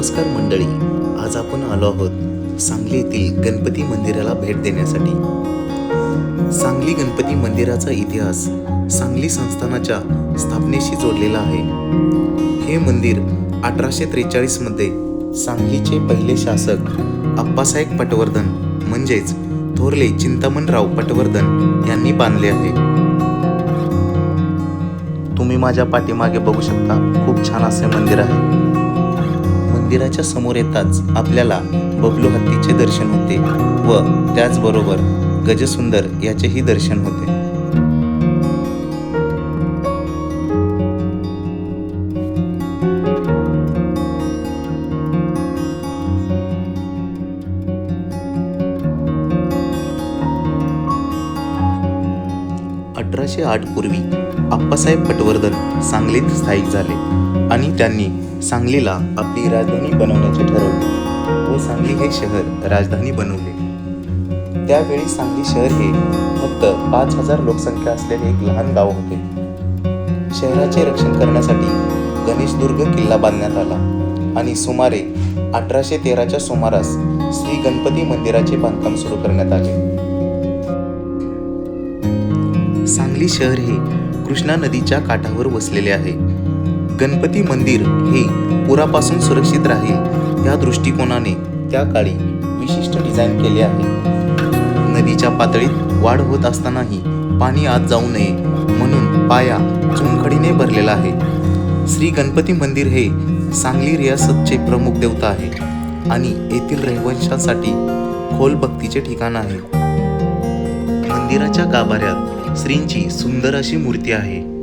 नमस्कार मंडळी. आज आपण आलो आहोत सांगली येथील गणपती मंदिराला भेट देण्यासाठी. सांगली गणपती मंदिराचा इतिहास सांगली संस्थानाच्या स्थापनेशी जोडलेला आहे. हे मंदिर अठराशे त्रेचाळीसमध्ये सांगलीचे पहिले शासक अप्पासाहेब पटवर्धन म्हणजेच थोरले चिंतामणराव पटवर्धन यांनी बांधले आहे. तुम्ही माझ्या पाठीमागे बघू शकता खूप छान असे मंदिर आहे. मंदिराच्या समोर येताच आपल्याला बबलू हत्तीचे दर्शन होते व त्याचबरोबर गजसुंदर याचेही दर्शन होते. अठराशे आठ पूर्वी आप्पासाहेब पटवर्धन सांगलीत स्थायिक झाले. आणि त्यांनी सांगलीला आपली राजधानी बनवण्याचे ठरवले. व सांगली हे शहर राजधानी बनवले. त्यावेळी सांगली शहर हे फक्त पाच हजार लोकसंख्या असलेले एक लहान गाव होते. शहराचे रक्षण करण्यासाठी गणेशदुर्ग किल्ला बांधण्यात आला. आणि सुमारे अठराशे तेराच्या सुमारास श्री गणपती मंदिराचे बांधकाम सुरू करण्यात आले. सांगली शहर हे कृष्णा नदीच्या काठावर वसलेले आहे. गणपती मंदिर हे पुरापासून सुरक्षित राहील या दृष्टिकोनाने त्या काळी विशिष्ट डिझाईन केले आहे. नदीच्या पातळीत वाढ होत असतानाही पाणी आत जाऊ नये म्हणून पाया चुनखडीने भरलेला आहे. श्री गणपती मंदिर हे सांगली रियासतचे प्रमुख देवता आहे आणि येथील रहिवंशासाठी खोल भक्तीचे ठिकाण आहे. मंदिराच्या गाभाऱ्यात श्रींची सुंदर अशी मूर्ती आहे.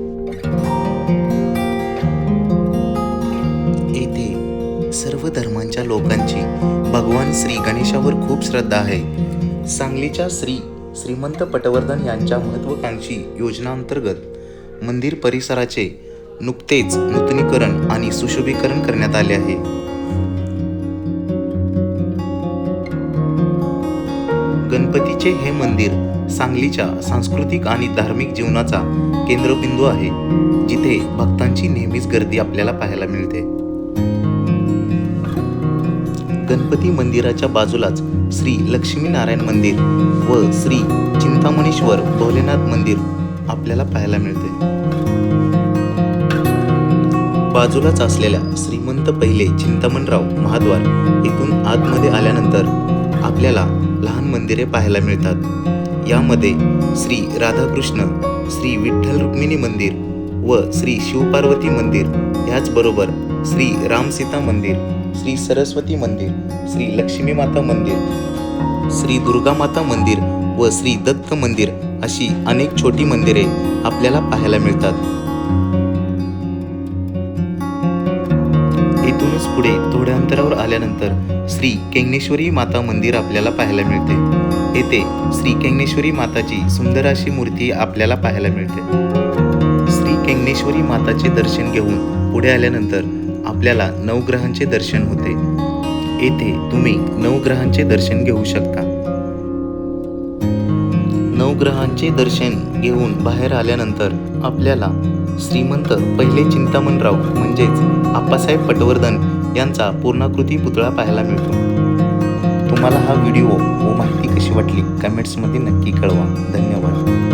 सर्व लोकांची. भगवान श्री गणेशावर खूप श्रद्धा आहे. सांगलीच्या श्री श्रीमंत पटवर्धन यांच्या महत्वाकांक्षी योजनांतर्गत मंदिर परिसराचे नुकतेच नूतनीकरण आणि सुशोभीकरण करण्यात आले आहे. गणपतीचे हे मंदिर सांगलीच्या सांस्कृतिक आणि धार्मिक जीवनाचा केंद्रबिंदू आहे जिथे भक्तांची नेहमीच गर्दी आपल्याला पाहायला मिळते. गणपती मंदिराच्या बाजूलाच श्री लक्ष्मीनारायण मंदिर व श्री चिंतामणेश्वर भोलेनाथ मंदिर आपल्याला पाहायला मिळते. बाजूलाच असलेल्या श्रीमंत पहिले चिंतामणराव महाद्वार इथून आतमध्ये आल्यानंतर आपल्याला लहान मंदिरे पाहायला मिळतात. यामध्ये श्री राधाकृष्ण श्री विठ्ठल रुक्मिणी मंदिर व श्री शिवपार्वती मंदिर याचबरोबर श्री रामसीता मंदिर श्री सरस्वती मंदिर श्री लक्ष्मी माता मंदिर श्री दुर्गा माता मंदिर व श्री दत्त मंदिर अशी अनेक छोटी मंदिरे आपल्याला पाहायला मिळतात. इथूनच पुढे थोड्या अंतरावर आल्यानंतर श्री केंगनेश्वरी माता मंदिर आपल्याला पाहायला मिळते. येथे श्री केंगनेश्वरी माताची सुंदर अशी मूर्ती आपल्याला पाहायला मिळते. श्री केंगनेश्वरी माताचे दर्शन घेऊन पुढे आल्यानंतर आपल्याला नवग्रहांचे दर्शन होते. येथे तुम्ही नवग्रहांचे दर्शन घेऊ शकता. नवग्रहांचे दर्शन घेऊन बाहेर आल्यानंतर आपल्याला श्रीमंत पहिले चिंतामणराव म्हणजेच आप्पासाहेब पटवर्धन यांचा पूर्णाकृती पुतळा पाहायला मिळतो. तुम्हाला हा व्हिडिओ व माहिती कशी वाटली कमेंट्समध्ये नक्की कळवा. धन्यवाद.